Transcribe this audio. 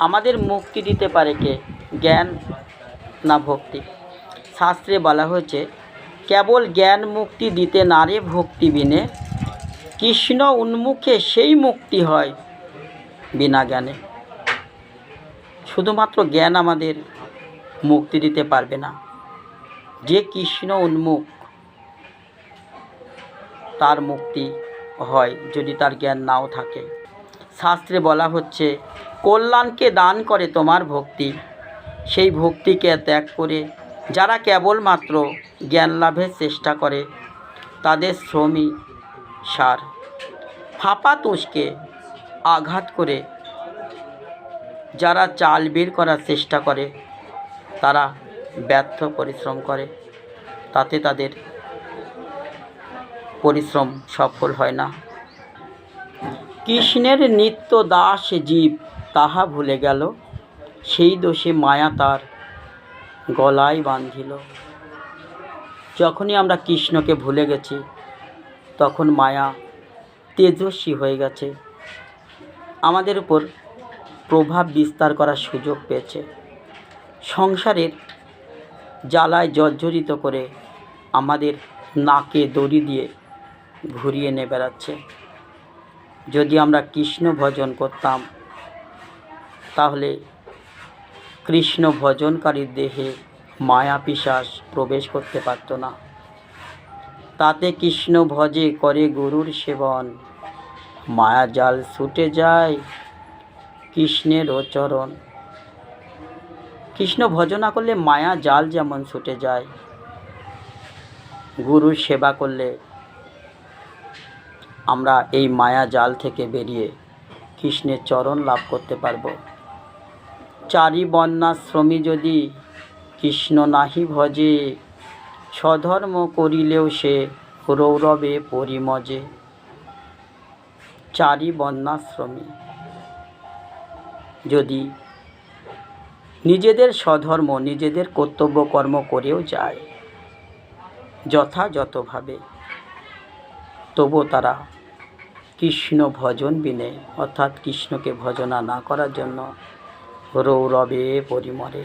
আমাদের মুক্তি দিতে পারে কে? জ্ঞান না ভক্তি? শাস্ত্রে বলা হয়েছে, কেবল জ্ঞান মুক্তি দিতে নারে ভক্তি বিনে। কৃষ্ণ উন্মুখে সেই মুক্তি হয় বিনা জ্ঞানে। শুধুমাত্র জ্ঞান আমাদের মুক্তি দিতে পারবে না। যে কৃষ্ণ উন্মুখ, তার মুক্তি হয় যদি তার জ্ঞান নাও থাকে। শাস্ত্রে বলা হচ্ছে, কল্যাণকে দান করে তোমার ভক্তি। সেই ভক্তিকে ত্যাগ করে যারা কেবলমাত্র জ্ঞান লাভের চেষ্টা করে, তাদের শ্রমই সার। ফাঁপা তুষকে আঘাত করে যারা চাল বের করার চেষ্টা করে, তারা ব্যর্থ পরিশ্রম করে। তাতে তাদের পরিশ্রম সফল হয় না। কৃষ্ণের নিত্য দাস জীব তাহা ভুলে গেল, সেই দোষে মায়া তার গলায় বাঁধিল। যখনই আমরা কৃষ্ণকে ভুলে গেছি, তখন মায়া তেজস্বী হয়ে গেছে। আমাদের উপর প্রভাব বিস্তার করার সুযোগ পেয়েছে। সংসারের জ্বালায় জর্জরিত করে আমাদের নাকে দড়ি দিয়ে ঘুরিয়ে নিয়ে বেড়াচ্ছে। যদি আমরা কৃষ্ণ ভজন করতাম, তাহলে কৃষ্ণ ভজনকারীর দেহে মায়া পিশাস প্রবেশ করতে পারত না। তাতে কৃষ্ণ ভজে করে গরুর সেবন, মায়া জাল ছুটে যায় কৃষ্ণের চরণ। কৃষ্ণ ভজনা করলে মায়া জাল যেমন ছুটে যায়, গুরুর সেবা করলে আমরা এই মায়া জাল থেকে বেরিয়ে কৃষ্ণের চরণ লাভ করতে পারব। চারি বন্যাশ্রমী যদি কৃষ্ণ নাহি ভজে, স্বধর্ম করিলেও সে রৌরবে পরিমজে। চারি বন্যাশ্রমী যদি নিজেদের স্বধর্ম, নিজেদের কর্তব্য কর্ম করেও যায়, যথাযথভাবে, তবু তারা কৃষ্ণ ভজন বিনে। অর্থাৎ কৃষ্ণকে ভজনা না করার জন্য রৌরবে পরিমরে।